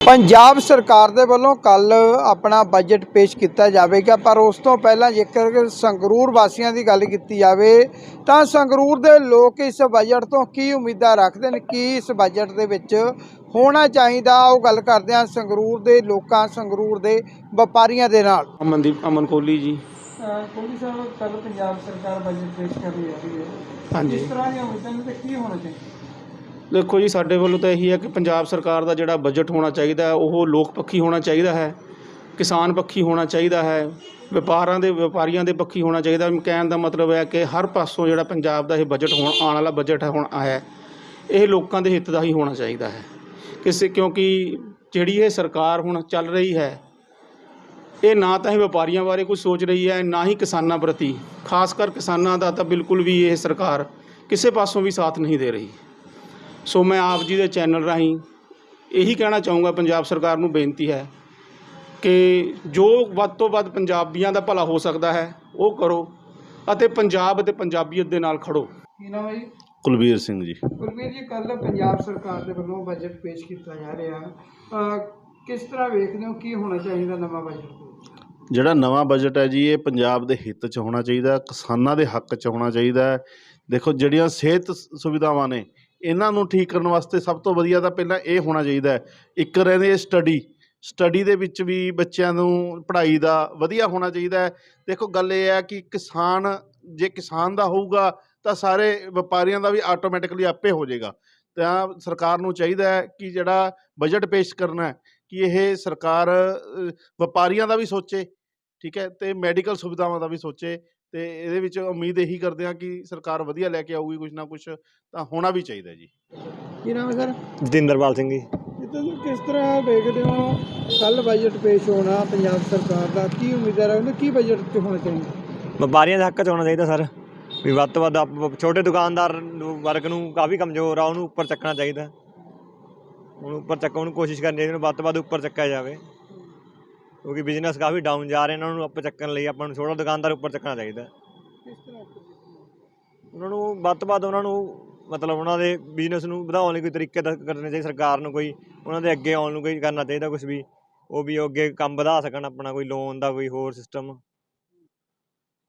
ਪੰਜਾਬ ਸਰਕਾਰ ਦੇ ਵੱਲੋਂ ਕੱਲ ਆਪਣਾ ਬਜਟ ਪੇਸ਼ ਕੀਤਾ ਜਾਵੇਗਾ ਪਰ ਉਸ ਤੋਂ ਪਹਿਲਾਂ ਜੇਕਰ ਸੰਗਰੂਰ ਵਾਸੀਆਂ ਦੀ ਗੱਲ ਕੀਤੀ ਜਾਵੇ ਤਾਂ ਸੰਗਰੂਰ ਦੇ ਲੋਕ ਇਸ ਬਜਟ ਤੋਂ ਕੀ ਉਮੀਦਾਂ ਰੱਖਦੇ ਨੇ ਕੀ ਇਸ ਬਜਟ ਦੇ ਵਿੱਚ ਹੋਣਾ ਚਾਹੀਦਾ? ਉਹ ਗੱਲ ਕਰਦੇ ਹਾਂ ਸੰਗਰੂਰ ਦੇ ਲੋਕਾਂ ਸੰਗਰੂਰ ਦੇ ਵਪਾਰੀਆਂ ਦੇ ਨਾਲ। ਅਮਨਦੀਪ ਅਮਨ ਕੋਹਲੀ ਜੀ। ਕੋਲੀ ਸਾਹਿਬ ਕੱਲ ਪੰਜਾਬ ਸਰਕਾਰ ਬਜਟ ਪੇਸ਼ ਕਰ ਰਹੀ ਹੈ। ਹਾਂਜੀ। ਤਰ੍ਹਾਂ ਦੀਆਂ ਉਮੀਦਾਂ ਤੇ ਕੀ ਹੋਣਾ ਚਾਹੀਦਾ? ਦੇਖੋ ਜੀ, ਸਾਡੇ ਵੱਲੋਂ ਤਾਂ ਇਹੀ ਹੈ ਕਿ ਪੰਜਾਬ ਸਰਕਾਰ ਦਾ ਜਿਹੜਾ ਬਜਟ ਹੋਣਾ ਚਾਹੀਦਾ ਉਹ ਲੋਕ ਪੱਖੀ ਹੋਣਾ ਚਾਹੀਦਾ ਹੈ, ਕਿਸਾਨ ਪੱਖੀ ਹੋਣਾ ਚਾਹੀਦਾ ਹੈ, ਵਪਾਰਾਂ ਦੇ, ਵਪਾਰੀਆਂ ਦੇ ਪੱਖੀ ਹੋਣਾ ਚਾਹੀਦਾ। ਕਹਿਣ ਦਾ ਮਤਲਬ ਹੈ ਕਿ ਹਰ ਪਾਸੋਂ ਜਿਹੜਾ ਪੰਜਾਬ ਦਾ ਇਹ ਬਜਟ ਹੋਣ, ਆਉਣ ਵਾਲਾ ਬਜਟ ਹੈ, ਹੁਣ ਹੈ, ਇਹ ਲੋਕਾਂ ਦੇ ਹਿੱਤ ਦਾ ਹੀ ਹੋਣਾ ਚਾਹੀਦਾ ਹੈ। ਕਿਸੇ, ਕਿਉਂਕਿ ਜਿਹੜੀ ਇਹ ਸਰਕਾਰ ਹੁਣ ਚੱਲ ਰਹੀ ਹੈ, ਇਹ ਨਾ ਤਾਂ ਇਹ ਵਪਾਰੀਆਂ ਬਾਰੇ ਕੁਝ ਸੋਚ ਰਹੀ ਹੈ, ਨਾ ਹੀ ਕਿਸਾਨਾਂ ਪ੍ਰਤੀ। ਖਾਸ ਕਰ ਕਿਸਾਨਾਂ ਦਾ ਤਾਂ ਬਿਲਕੁਲ ਵੀ ਇਹ ਸਰਕਾਰ ਕਿਸੇ ਪਾਸੋਂ ਵੀ ਸਾਥ ਨਹੀਂ ਦੇ ਰਹੀ। ਸੋ ਮੈਂ ਆਪ ਜੀ ਦੇ ਚੈਨਲ ਰਾਹੀਂ ਇਹੀ ਕਹਿਣਾ ਚਾਹੂੰਗਾ ਪੰਜਾਬ ਸਰਕਾਰ ਨੂੰ ਬੇਨਤੀ ਹੈ ਕਿ ਜੋ ਵੱਧ ਤੋਂ ਵੱਧ ਪੰਜਾਬੀਆਂ ਦਾ ਭਲਾ ਹੋ ਸਕਦਾ ਹੈ ਉਹ ਕਰੋ ਅਤੇ ਪੰਜਾਬ ਅਤੇ ਪੰਜਾਬੀਅਤ ਦੇ ਨਾਲ ਖੜੋ। ਕੀ ਨਾਮ ਹੈ ਜੀ? ਕੁਲਬੀਰ ਸਿੰਘ ਜੀ। ਗੁਰਵੀਰ ਜੀ ਕੱਲ ਪੰਜਾਬ ਸਰਕਾਰ ਦੇ ਵੱਲੋਂ ਬਜਟ ਪੇਸ਼ ਕੀਤਾ ਜਾ ਰਿਹਾ। ਅਹ ਕਿਸ ਤਰ੍ਹਾਂ ਵੇਖਦੇ ਹੋ ਕੀ ਹੋਣਾ ਚਾਹੀਦਾ ਨਵਾਂ ਬਜਟ ਜਿਹੜਾ ਨਵਾਂ ਬਜਟ ਹੈ ਜੀ ਇਹ ਪੰਜਾਬ ਦੇ ਹਿੱਤ 'ਚ ਹੋਣਾ ਚਾਹੀਦਾ ਕਿਸਾਨਾਂ ਦੇ ਹੱਕ 'ਚ ਹੋਣਾ ਚਾਹੀਦਾ ਹੈ। ਦੇਖੋ ਜਿਹੜੀਆਂ ਸਿਹਤ ਸ- ਸੁਵਿਧਾਵਾਂ ਨੇ ਇਹਨਾਂ ਨੂੰ ਠੀਕ ਕਰਨ ਵਾਸਤੇ ਸਭ ਤੋਂ ਵਧੀਆ ਤਾਂ ਪਹਿਲਾਂ ਇਹ ਹੋਣਾ ਚਾਹੀਦਾ ਹੈ। ਇੱਕ ਰਹਿੰਦੇ ਸਟੱਡੀ ਸਟੱਡੀ ਦੇ ਵਿੱਚ ਵੀ ਬੱਚਿਆਂ ਨੂੰ ਪੜ੍ਹਾਈ ਦਾ ਵਧੀਆ ਹੋਣਾ ਚਾਹੀਦਾ ਹੈ। ਦੇਖੋ, ਗੱਲ ਇਹ ਹੈ ਕਿ ਕਿਸਾਨ, ਜੇ ਕਿਸਾਨ ਦਾ ਹੋਊਗਾ ਤਾਂ ਸਾਰੇ ਵਪਾਰੀਆਂ ਦਾ ਵੀ ਆਟੋਮੈਟਿਕਲੀ ਆਪੇ ਹੋ ਜਾਏਗਾ। ਤਾਂ ਸਰਕਾਰ ਨੂੰ ਚਾਹੀਦਾ ਹੈ ਕਿ ਜਿਹੜਾ ਬਜਟ ਪੇਸ਼ ਕਰਨਾ ਹੈ, ਕਿ ਇਹ ਸਰਕਾਰ ਵਪਾਰੀਆਂ ਦਾ ਵੀ ਸੋਚੇ, ਠੀਕ ਹੈ, ਤੇ ਮੈਡੀਕਲ ਸੁਵਿਧਾਵਾਂ ਦਾ ਵੀ ਸੋਚੇ। ਤੇ ਇਹਦੇ ਵਿੱਚ ਉਮੀਦ ਇਹੀ ਕਰਦੇ ਹਾਂ ਕਿ ਸਰਕਾਰ ਵਧੀਆ ਲੈ ਕੇ ਆਊਗੀ ਕੁਝ ਨਾ ਕੁਝ ਤਾਂ ਹੋਣਾ ਵੀ ਚਾਹੀਦਾ ਜੀ। ਕੀ ਨਾਮ ਹੈ ਸਰ? ਜਤਿੰਦਰਪਾਲ ਸਿੰਘ ਜੀ। ਜਿੱਦਾਂ ਤੁਸੀਂ ਕਿਸ ਤਰ੍ਹਾਂ ਵੇਖਦੇ ਹੋ ਕੱਲ ਬਜਟ ਪੇਸ਼ ਹੋਣਾ ਪੰਜਾਬ ਸਰਕਾਰ ਦਾ? ਕੀ ਉਮੀਦਾਂ ਰੱਖਦੇ ਹੋ? ਕੀ ਬਜਟ ਤੇ ਹੋਣਾ ਚਾਹੀਦਾ? ਵਪਾਰੀਆਂ ਦੇ ਹੱਕ 'ਚ ਹੋਣਾ ਚਾਹੀਦਾ ਸਰ। ਵੀ ਵੱਧ ਤੋਂ ਵੱਧ ਆਪ- ਛੋਟੇ ਦੁਕਾਨਦਾਰ ਵਰਗ ਨੂੰ ਕਾਫੀ ਕਮਜ਼ੋਰ ਆ ਉਹਨੂੰ ਉੱਪਰ ਚੱਕਣਾ ਚਾਹੀਦਾ। ਉਹਨੂੰ ਉੱਪਰ ਚੱਕਣ ਨੂੰ ਕੋਸ਼ਿਸ਼ ਕਰਨੀ ਚਾਹੀਦੀ ਉਹਨੂੰ ਵੱਧ ਤੋਂ ਵੱਧ ਉੱਪਰ ਚੱਕਿਆ ਜਾਵੇ। ਕਿਉਂਕਿ ਬਿਜ਼ਨਸ ਕਾਫੀ ਡਾਊਨ ਜਾ ਰਹੇ ਨੇ ਉਹਨਾਂ ਨੂੰ ਉੱਪਰ ਚੱਕਣ ਲਈ ਆਪਾਂ ਨੂੰ ਛੋਟਾ ਦੁਕਾਨਦਾਰ ਉੱਪਰ ਚੱਕਣਾ ਚਾਹੀਦਾ। ਕਿਸ ਤਰ੍ਹਾਂ ਉਹਨਾਂ ਨੂੰ ਵੱਧ ਤੋਂ ਵੱਧ ਉਹਨਾਂ ਨੂੰ ਮਤਲਬ ਉਹਨਾਂ ਦੇ ਬਿਜ਼ਨਸ ਨੂੰ ਵਧਾਉਣ ਲਈ ਕੋਈ ਤਰੀਕੇ ਦਾ ਕਰਨੇ ਚਾਹੀਦੇ ਸਰਕਾਰ ਨੂੰ ਕੋਈ ਉਹਨਾਂ ਦੇ ਅੱਗੇ ਆਉਣ ਨੂੰ ਕੋਈ ਕਰਨਾ ਚਾਹੀਦਾ ਕੁਝ ਵੀ ਉਹ ਵੀ ਉਹ ਅੱਗੇ ਕੰਮ ਵਧਾ ਸਕਣ ਆਪਣਾ ਕੋਈ ਲੋਨ ਦਾ ਕੋਈ ਹੋਰ ਸਿਸਟਮ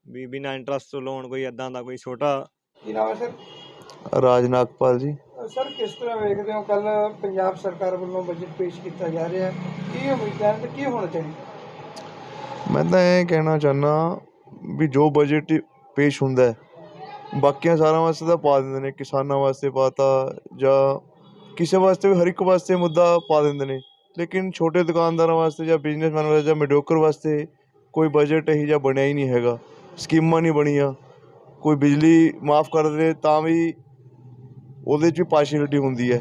ਵੀ ਬਿਨਾਂ ਇੰਟਰਸਟ ਤੋਂ ਲੋਨ ਕੋਈ ਇਦਾਂ ਦਾ ਕੋਈ ਛੋਟਾ। ਕੀ ਨਾਮ ਹੈ ਸਰ? ਰਾਜ ਨਾਗਪਾਲ ਜੀ। ਸਰ, ਕਿਸ ਤਰ੍ਹਾਂ ਵੇਖਦੇ ਹੋ ਕੱਲ ਪੰਜਾਬ ਸਰਕਾਰ ਵੱਲੋਂ ਬਜਟ ਪੇਸ਼ ਕੀਤਾ ਜਾ ਰਿਹਾ ਹੈ? ਕੀ ਉਮੀਦਾਂ ਤੇ ਕੀ ਹੋਣਾ ਚਾਹੀਦਾ? ਮੈਂ ਤਾਂ ਇਹ ਕਹਿਣਾ ਚਾਹੁੰਦਾ ਵੀ ਜੋ ਬਜਟ ਪੇਸ਼ ਹੁੰਦਾ ਹੈ, ਬਾਕੀਆਂ ਸਾਰਿਆਂ ਵਾਸਤੇ ਤਾਂ ਪਾ ਦਿੰਦੇ ਨੇ, ਕਿਸਾਨਾਂ ਵਾਸਤੇ ਪਾਤਾ ਜਾਂ ਕਿਸੇ ਵਾਸਤੇ ਵੀ, ਹਰ ਇੱਕ ਵਾਸਤੇ ਮੁੱਦਾ ਪਾ ਦਿੰਦੇ ਨੇ। ਲੇਕਿਨ ਛੋਟੇ ਦੁਕਾਨਦਾਰਾਂ ਵਾਸਤੇ ਜਾਂ ਬਿਜ਼ਨਸਮੈਨ ਵਾਸਤੇ ਜਾਂ ਮਿਡੋਕਰ ਵਾਸਤੇ ਕੋਈ ਬਜਟ ਇਹੀ ਜਿਹਾ ਬਣਿਆ ਹੀ ਨਹੀਂ ਹੈਗਾ। ਸਕੀਮਾਂ ਨਹੀਂ ਬਣੀਆਂ। ਕੋਈ ਬਿਜਲੀ ਮਾਫ ਕਰ ਦੇ ਤਾਂ ਵੀ ਉਹਦੇ 'ਚ ਵੀ ਪਾਰਸ਼ੈਲਿਟੀ ਹੁੰਦੀ ਹੈ।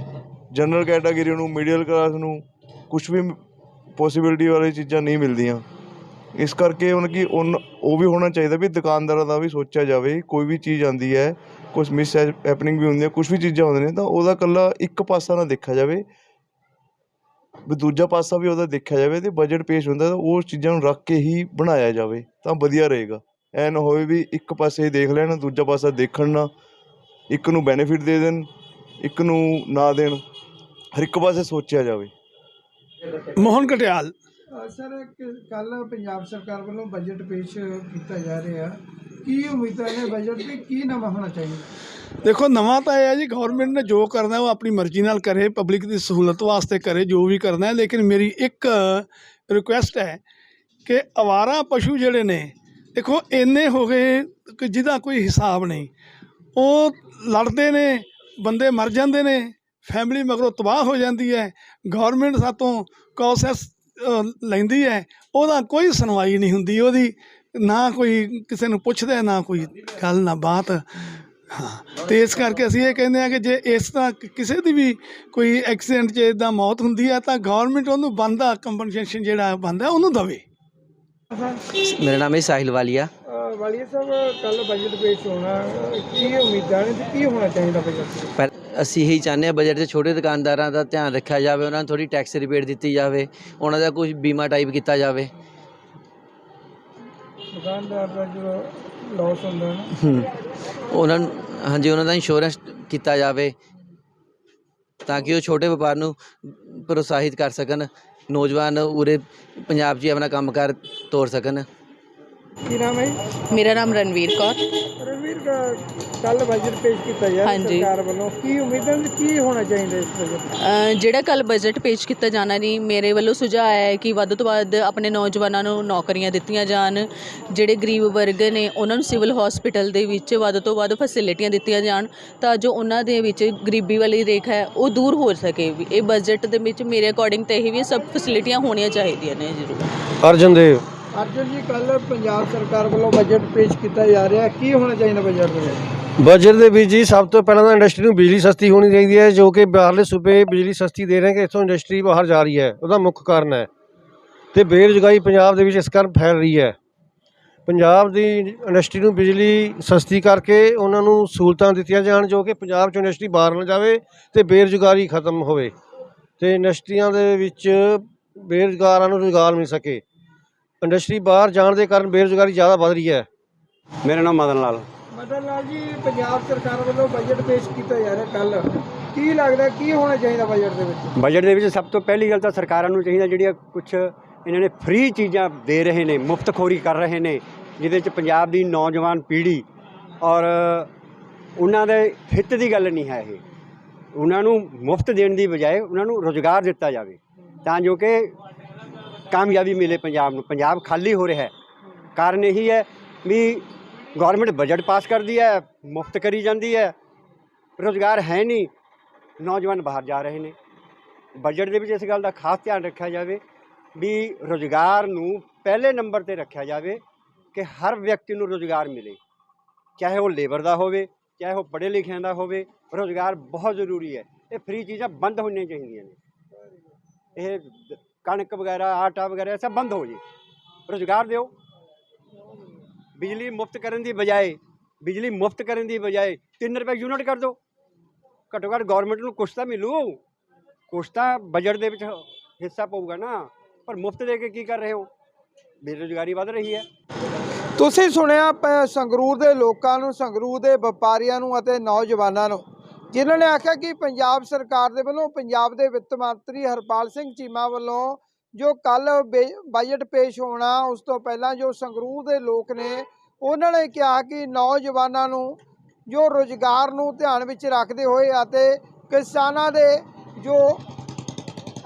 ਜਨਰਲ ਕੈਟਾਗਰੀ ਨੂੰ ਮੀਡੀਅਲ ਕਲਾਸ ਨੂੰ ਕੁਝ ਵੀ ਪੋਸੀਬਿਲਿਟੀ ਵਾਲੀ ਚੀਜ਼ਾਂ ਨਹੀਂ ਮਿਲਦੀਆਂ। ਇਸ ਕਰਕੇ ਉਹਨਾਂ ਕੀ ਉਨ, ਉਹ ਵੀ ਹੋਣਾ ਚਾਹੀਦਾ ਵੀ ਦੁਕਾਨਦਾਰਾਂ ਦਾ ਵੀ ਸੋਚਿਆ ਜਾਵੇ, ਕੋਈ ਵੀ ਚੀਜ਼ ਆਂਦੀ ਹੈ ਕੁਝ ਮਿਸ ਹੈਪਨਿੰਗ ਵੀ ਹੁੰਦੀ ਹੈ ਕੁਝ ਵੀ ਚੀਜ਼ਾਂ ਹੁੰਦੀਆਂ ਨੇ, ਤਾਂ ਉਹਦਾ ਕੱਲਾ ਇੱਕ ਪਾਸਾ ਨਾ ਦੇਖਿਆ ਜਾਵੇ। ਵੀ ਦੂਜਾ ਪਾਸਾ ਵੀ ਉਹਦਾ ਦੇਖਿਆ ਜਾਵੇ ਤੇ ਬਜਟ ਪੇਸ਼ ਹੁੰਦਾ ਤਾਂ ਉਹ ਚੀਜ਼ਾਂ ਨੂੰ ਰੱਖ ਕੇ ਹੀ ਬਣਾਇਆ ਜਾਵੇ, ਤਾਂ ਵਧੀਆ ਰਹੇਗਾ। ਐ ਨਾ ਹੋਵੇ ਵੀ ਇੱਕ ਪਾਸੇ ਹੀ ਦੇਖ ਲੈਣ, ਦੂਜਾ ਪਾਸਾ ਦੇਖਣ ਨਾ ਇੱਕ ਨੂੰ ਬੈਨੀਫਿਟ ਦੇ ਦੇਣ ਇੱਕ ਨੂੰ ਨਾ ਦੇਣ ਹਰ ਇੱਕ ਪਾਸੇ ਸੋਚਿਆ ਜਾਵੇ। ਮੋਹਨ ਕਟਿਆਲ। ਅਹ ਸਰ ਕੱਲ ਪੰਜਾਬ ਸਰਕਾਰ ਵੱਲੋਂ ਬਜਟ ਪੇਸ਼ ਕੀਤਾ ਜਾ ਰਿਹਾ। ਕੀ ਉਮੀਦਾਂ ਨੇ ਬਜਟ ਤੇ? ਕੀ ਨਵਾਂ ਹੋਣਾ ਚਾਹੀਦਾ? ਦੇਖੋ ਨਵਾਂ ਤਾਂ ਇਹ ਹੈ ਜੀ ਗਵਰਨਮੈਂਟ ਨੇ ਜੋ ਕਰਨਾ ਉਹ ਆਪਣੀ ਮਰਜ਼ੀ ਨਾਲ ਕਰੇ ਪਬਲਿਕ ਦੀ ਸਹੂਲਤ ਵਾਸਤੇ ਕਰੇ ਜੋ ਵੀ ਕਰਨਾ ਹੈ। ਲੇਕਿਨ ਮੇਰੀ ਇੱਕ ਰਿਕੁਐਸਟ ਹੈ ਕਿ ਅਵਾਰਾ ਪਸ਼ੂ ਜਿਹੜੇ ਨੇ ਦੇਖੋ ਇੰਨੇ ਹੋ ਗਏ ਕਿ ਜਿਹਦਾ ਕੋਈ ਹਿਸਾਬ ਨਹੀਂ। ਉਹ ਲੜਦੇ ਨੇ, ਬੰਦੇ ਮਰ ਜਾਂਦੇ ਨੇ ਫੈਮਿਲੀ ਮਗਰੋਂ ਤਬਾਹ ਹੋ ਜਾਂਦੀ ਹੈ ਗਵਰਨਮੈਂਟ ਸਾਤੋਂ ਕੌਸੈਸ ਲੈਂਦੀ ਹੈ, ਉਹਦਾ ਕੋਈ ਸੁਣਵਾਈ ਨਹੀਂ ਹੁੰਦੀ ਉਹਦੀ, ਨਾ ਕੋਈ ਕਿਸੇ ਨੂੰ ਪੁੱਛਦਾ, ਨਾ ਕੋਈ ਗੱਲ, ਨਾ ਬਾਤ। ਹਾਂ, ਤੇ ਇਸ ਕਰਕੇ ਅਸੀਂ ਇਹ ਕਹਿੰਦੇ ਆ ਕਿ ਜੇ ਇਸ ਤਰ੍ਹਾਂ ਕਿਸੇ ਦੀ ਵੀ ਕੋਈ ਐਕਸੀਡੈਂਟ 'ਚ ਇਦਾਂ ਮੌਤ ਹੁੰਦੀ ਹੈ, ਤਾਂ ਗਵਰਨਮੈਂਟ ਉਹਨੂੰ ਬੰਦਾ ਕੰਪਨਸੇਸ਼ਨ ਜਿਹੜਾ ਬੰਦਾ ਉਹਨੂੰ ਦਵੇ। ਮੇਰਾ ਨਾਮ ਹੈ ਸਾਹਿਲ ਵਾਲੀਆ। ਵਾਲੀਆ ਸਾਹਿਬ ਕੱਲ ਬਜਟ ਪੇਸ਼ ਹੋਣਾ ਅਹ ਕੀ ਉਮੀਦਾਂ ਨੇ ਤੇ ਕੀ ਹੋਣਾ ਚਾਹੀਦਾ ਬਜਟ ਪਰ ਅਸੀਂ ਇਹੀ ਚਾਹੁੰਦੇ ਹਾਂ ਬਜਟ 'ਚ ਛੋਟੇ ਦੁਕਾਨਦਾਰਾਂ ਦਾ ਧਿਆਨ ਰੱਖਿਆ ਜਾਵੇ ਉਹਨਾਂ ਨੂੰ ਥੋੜੀ ਟੈਕਸ ਰਿਬੇਟ ਦਿੱਤੀ ਜਾਵੇ ਉਹਨਾਂ ਦਾ ਕੁਝ ਬੀਮਾ ਟਾਈਪ ਕੀਤਾ ਜਾਵੇ। ਦੁਕਾਨਦਾਰ ਦਾ ਜੋ ਲਾਸ ਹੁੰਦਾ ਨਾ। ਉਹਨਾਂ ਨੂੰ ਹਾਂਜੀ ਉਹਨਾਂ ਦਾ ਇੰਸ਼ੋਰੈਂਸ ਕੀਤਾ ਜਾਵੇ ਤਾਂ ਕਿ ਉਹ ਛੋਟੇ ਵਪਾਰ ਨੂੰ ਪ੍ਰੋਤਸਾਹਿਤ ਕਰ ਸਕਣ ਨੌਜਵਾਨ ਉਰੇ ਪੰਜਾਬ 'ਚ ਹੀ ਆਪਣਾ ਕੰਮਕਾਰ ਤੋਰ ਸਕਣ। ਕੀ ਨਾਮ ਹੈ ਮੇਰਾ ਨਾਮ ਰਣਵੀਰ ਕੌਰ। ਰਵੀਰ ਕੱਲ ਬਜਟ ਪੇਸ਼ ਕੀਤਾ ਜਾ ਰਿਹਾ ਹਾਂਜੀ। ਸਰਕਾਰ ਵੱਲੋਂ। ਕੀ ਉਮੀਦਾਂ ਤੇ ਕੀ ਹੋਣਾ ਚਾਹੀਦਾ ਇਸ ਬਜਟ ਅ, ਜਿਹੜਾ ਕੱਲ ਬਜਟ ਪੇਸ਼ ਕੀਤਾ ਜਾਣਾ ਨਹੀਂ ਮੇਰੇ ਵੱਲੋਂ ਸੁਝਾਅ ਹੈ ਕਿ ਵੱਧ ਤੋਂ ਵੱਧ ਆਪਣੇ ਨੌਜਵਾਨਾਂ ਨੂੰ ਨੌਕਰੀਆਂ ਦਿੱਤੀਆਂ ਜਾਣ। ਜਿਹੜੇ ਗਰੀਬ ਵਰਗ ਨੇ ਉਹਨਾਂ ਨੂੰ ਸਿਵਲ ਹਸਪੀਟਲ ਦੇ ਵਿੱਚ ਵੱਧ ਤੋਂ ਵੱਧ ਫੈਸਿਲਿਟੀਆਂ ਦਿੱਤੀਆਂ ਜਾਣ ਤਾਂ ਜੋ ਉਹਨਾਂ ਦੇ ਵਿੱਚ ਗਰੀਬੀ ਵਾਲੀ ਰੇਖਾ ਹੈ ਉਹ ਦੂਰ ਹੋ ਸਕੇ। ਵੀ ਇਹ ਬਜਟ ਦੇ ਵਿੱਚ ਮੇਰੇ ਅਕੋਰਡਿੰਗ ਤਾਂ ਇਹ ਵੀ ਸਭ ਫੈਸਿਲਿਟੀਆਂ ਹੋਣੀਆਂ ਚਾਹੀਦੀਆਂ ਨੇ ਜ਼ਰੂਰ ਅਰਜਨ ਦੇਵ ਅਰਜਨ ਜੀ ਕੱਲ ਪੰਜਾਬ ਸਰਕਾਰ ਵੱਲੋਂ ਬਜਟ ਪੇਸ਼ ਕੀਤਾ ਜਾ ਰਿਹਾ। ਕੀ ਹੋਣਾ ਚਾਹੀਦਾ ਬਜਟ ਦੇ ਵਿੱਚ? ਬਜਟ ਦੇ ਵਿੱਚ ਜੀ ਸਭ ਤੋਂ ਪਹਿਲਾਂ ਤਾਂ ਇੰਡਸਟਰੀ ਨੂੰ ਬਿਜਲੀ ਸਸਤੀ ਹੋਣੀ ਚਾਹੀਦੀ ਹੈ, ਜੋ ਕਿ ਬਾਹਰਲੇ ਸੂਬੇ ਬਿਜਲੀ ਸਸਤੀ ਦੇ ਰਹੇ ਕਿ ਇੱਥੋਂ ਇੰਡਸਟਰੀ ਬਾਹਰ ਜਾ ਰਹੀ ਹੈ। ਉਹਦਾ ਮੁੱਖ ਕਾਰਨ ਹੈ। ਤੇ ਬੇਰੁਜ਼ਗਾਰੀ ਪੰਜਾਬ ਦੇ ਵਿੱਚ ਇਸ ਕਾਰਨ ਫੈਲ ਰਹੀ ਹੈ। ਪੰਜਾਬ ਦੀ ਇੰਡਸਟਰੀ ਨੂੰ ਬਿਜਲੀ ਸਸਤੀ ਕਰਕੇ ਉਹਨਾਂ ਨੂੰ ਸਹੂਲਤਾਂ ਦਿੱਤੀਆਂ ਜਾਣ, ਜੋ ਕਿ ਪੰਜਾਬ 'ਚੋਂ ਇੰਡਸਟਰੀ ਬਾਹਰ ਨਾ ਜਾਵੇ ਤੇ ਬੇਰੁਜ਼ਗਾਰੀ ਖਤਮ ਹੋਵੇ। ਤੇ ਇੰਡਸਟਰੀਆਂ ਦੇ ਵਿੱਚ ਬੇਰੁਜ਼ਗਾਰਾਂ ਨੂੰ ਰੁਜ਼ਗਾਰ ਮਿਲ ਸਕੇ। ਇੰਡਸਟਰੀ ਬਾਹਰ ਜਾਣ ਦੇ ਕਾਰਨ ਬੇਰੁਜ਼ਗਾਰੀ ਜ਼ਿਆਦਾ ਵੱਧ ਰਹੀ ਹੈ। ਮੇਰਾ ਨਾਮ ਮਦਨ ਲਾਲ। ਮਦਨ ਲਾਲ ਜੀ ਪੰਜਾਬ ਸਰਕਾਰ ਵੱਲੋਂ ਬਜਟ ਪੇਸ਼ ਕੀਤਾ ਜਾ ਰਿਹਾ ਕੱਲ ਕੀ ਲੱਗਦਾ ਕੀ ਹੋਣਾ ਚਾਹੀਦਾ ਬਜਟ ਦੇ ਵਿੱਚ? ਬਜਟ ਦੇ ਵਿੱਚ ਸਭ ਤੋਂ ਪਹਿਲੀ ਗੱਲ ਤਾਂ ਸਰਕਾਰਾਂ ਨੂੰ ਚਾਹੀਦਾ ਜਿਹੜੀਆਂ ਕੁਝ ਇਹਨਾਂ ਨੇ ਫ੍ਰੀ ਚੀਜ਼ਾਂ ਦੇ ਰਹੇ ਨੇ ਮੁਫਤਖੋਰੀ ਕਰ ਰਹੇ ਨੇ ਜਿਹਦੇ ਵਿੱਚ ਪੰਜਾਬ ਦੀ ਨੌਜਵਾਨ ਪੀੜ੍ਹੀ ਔਰ ਉਹਨਾਂ ਦੇ ਹਿੱਤ ਦੀ ਗੱਲ ਨਹੀਂ ਹੈ ਇਹ। ਉਹਨਾਂ ਨੂੰ ਮੁਫਤ ਦੇਣ ਦੀ ਬਜਾਏ ਉਹਨਾਂ ਨੂੰ ਰੋਜ਼ਗਾਰ ਦਿੱਤਾ ਜਾਵੇ ਤਾਂ ਜੋ ਕਿ ਕਾਮਯਾਬੀ ਮਿਲੇ ਪੰਜਾਬ ਨੂੰ। ਪੰਜਾਬ ਖਾਲੀ ਹੋ ਰਿਹਾ ਹੈ। ਕਾਰਨ ਇਹੀ ਹੈ ਵੀ ਗਵਰਨਮੈਂਟ ਬਜਟ ਪਾਸ ਕਰਦੀ ਹੈ, ਮੁਫਤ ਕਰੀ ਜਾਂਦੀ ਹੈ। ਰੋਜ਼ਗਾਰ ਹੈ ਨਹੀਂ। ਨੌਜਵਾਨ ਬਾਹਰ ਜਾ ਰਹੇ ਨੇ। ਬਜਟ ਦੇ ਵਿੱਚ ਇਸ ਗੱਲ ਦਾ ਖਾਸ ਧਿਆਨ ਰੱਖਿਆ ਜਾਵੇ ਵੀ ਰੋਜ਼ਗਾਰ ਨੂੰ ਪਹਿਲੇ ਨੰਬਰ ਤੇ ਰੱਖਿਆ ਜਾਵੇ ਕਿ ਹਰ ਵਿਅਕਤੀ ਨੂੰ ਰੋਜ਼ਗਾਰ ਮਿਲੇ। ਚਾਹੇ ਉਹ ਲੇਬਰ ਦਾ ਹੋਵੇ, ਚਾਹੇ ਉਹ ਪੜ੍ਹੇ ਲਿਖਿਆਂ ਦਾ ਹੋਵੇ, ਰੋਜ਼ਗਾਰ ਬਹੁਤ ਜ਼ਰੂਰੀ ਹੈ। ਇਹ ਫ੍ਰੀ ਚੀਜ਼ਾਂ ਬੰਦ ਹੋਣੀਆਂ ਚਾਹੀਦੀਆਂ ਨੇ। ਇਹ ਕਣਕ ਵਗੈਰਾ, ਆਟਾ ਵਗੈਰਾ ਸਭ ਬੰਦ ਹੋ ਜੇ। ਰੋਜ਼ਗਾਰ ਦਿਓ। ਬਿਜਲੀ ਮੁਫਤ ਕਰਨ ਦੀ ਬਜਾਏ, ਬਿਜਲੀ ਮੁਫਤ ਕਰਨ ਦੀ ਬਜਾਏ 3 ਰੁਪਏ ਯੂਨਿਟ ਕਰ ਦਿਓ ਘੱਟੋ ਘੱਟ ਗਵਰਨਮੈਂਟ ਨੂੰ ਕੁਛ ਤਾਂ ਮਿਲੂ। ਕੁਛ ਤਾਂ ਬਜਟ ਦੇ ਵਿੱਚ ਹਿੱਸਾ ਪਊਗਾ ਨਾ। ਪਰ ਮੁਫਤ ਦੇ ਕੇ ਕੀ ਕਰ ਰਹੇ ਹੋ? ਬੇਰੁਜ਼ਗਾਰੀ ਵੱਧ ਰਹੀ ਹੈ। ਤੁਸੀਂ ਸੁਣਿਆ ਪ- ਸੰਗਰੂਰ ਦੇ ਲੋਕਾਂ ਨੂੰ, ਸੰਗਰੂਰ ਦੇ ਵਪਾਰੀਆਂ ਨੂੰ ਅਤੇ ਨੌਜਵਾਨਾਂ ਨੂੰ। ਜਿਨ੍ਹਾਂ ਨੇ ਆਖਿਆ ਕਿ ਪੰਜਾਬ ਸਰਕਾਰ ਦੇ ਵੱਲੋਂ ਪੰਜਾਬ ਦੇ ਵਿੱਤ ਮੰਤਰੀ ਹਰਪਾਲ ਸਿੰਘ ਚੀਮਾ ਵੱਲੋਂ ਜੋ ਕੱਲ ਬਜਟ ਪੇਸ਼ ਹੋਣਾ, ਉਸ ਤੋਂ ਪਹਿਲਾਂ ਜੋ ਸੰਗਰੂਰ ਦੇ ਲੋਕ ਨੇ, ਉਹਨਾਂ ਨੇ ਕਿਹਾ ਕਿ ਨੌਜਵਾਨਾਂ ਨੂੰ ਜੋ ਰੋਜ਼ਗਾਰ ਨੂੰ ਧਿਆਨ ਵਿੱਚ ਰੱਖਦੇ ਹੋਏ ਅਤੇ ਕਿਸਾਨਾਂ ਦੇ ਜੋ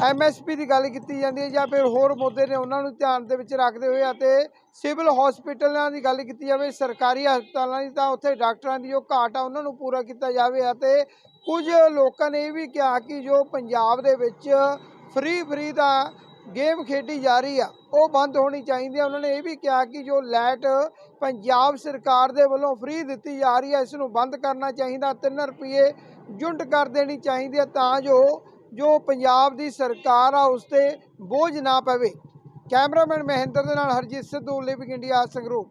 ਐਮਐਸਪੀ ਦੀ ਗੱਲ ਕੀਤੀ ਜਾਂਦੀ ਹੈ ਜਾਂ ਫਿਰ ਹੋਰ ਮੁੱਦੇ ਨੇ ਉਹਨਾਂ ਨੂੰ ਧਿਆਨ ਦੇ ਵਿੱਚ ਰੱਖਦੇ ਹੋਏ ਅਤੇ ਸਿਵਲ ਹਸਪੀਟਲਾਂ ਦੀ ਗੱਲ ਕੀਤੀ ਜਾਵੇ, ਸਰਕਾਰੀ ਹਸਪਤਾਲਾਂ ਦੀ, ਤਾਂ ਉੱਥੇ ਡਾਕਟਰਾਂ ਦੀ ਜੋ ਘਾਟ ਆ, ਉਹਨਾਂ ਨੂੰ ਪੂਰਾ ਕੀਤਾ ਜਾਵੇ ਅਤੇ ਕੁਝ ਲੋਕਾਂ ਨੇ ਇਹ ਵੀ ਕਿਹਾ ਕਿ ਜੋ ਪੰਜਾਬ ਦੇ ਵਿੱਚ ਫ੍ਰੀ ਫ੍ਰੀ ਦਾ ਗੇਮ ਖੇਡੀ ਜਾ ਰਹੀ ਆ, ਉਹ ਬੰਦ ਹੋਣੀ ਚਾਹੀਦੀ ਆ। ਉਹਨਾਂ ਨੇ ਇਹ ਵੀ ਕਿਹਾ ਕਿ ਜੋ ਲੈਟ ਪੰਜਾਬ ਸਰਕਾਰ ਦੇ ਵੱਲੋਂ ਫ੍ਰੀ ਦਿੱਤੀ ਜਾ ਰਹੀ ਹੈ ਇਸ ਨੂੰ ਬੰਦ ਕਰਨਾ ਚਾਹੀਦਾ 3 ਰੁਪਏ ਜੁੰਡ ਕਰ ਦੇਣੀ ਚਾਹੀਦੀ ਹੈ ਤਾਂ ਜੋ ਜੋ ਪੰਜਾਬ ਦੀ ਸਰਕਾਰ ਆ, ਉਸ ਤੇ ਬੋਝ ਨਾ ਪਵੇ। ਕੈਮਰਾਮੈਨ ਮਹਿੰਦਰ ਦੇ ਨਾਲ ਹਰਜੀਤ ਸਿੱਧੂ ਲਿਵਿੰਗ ਇੰਡੀਆ ਸੰਗਰੂਰ।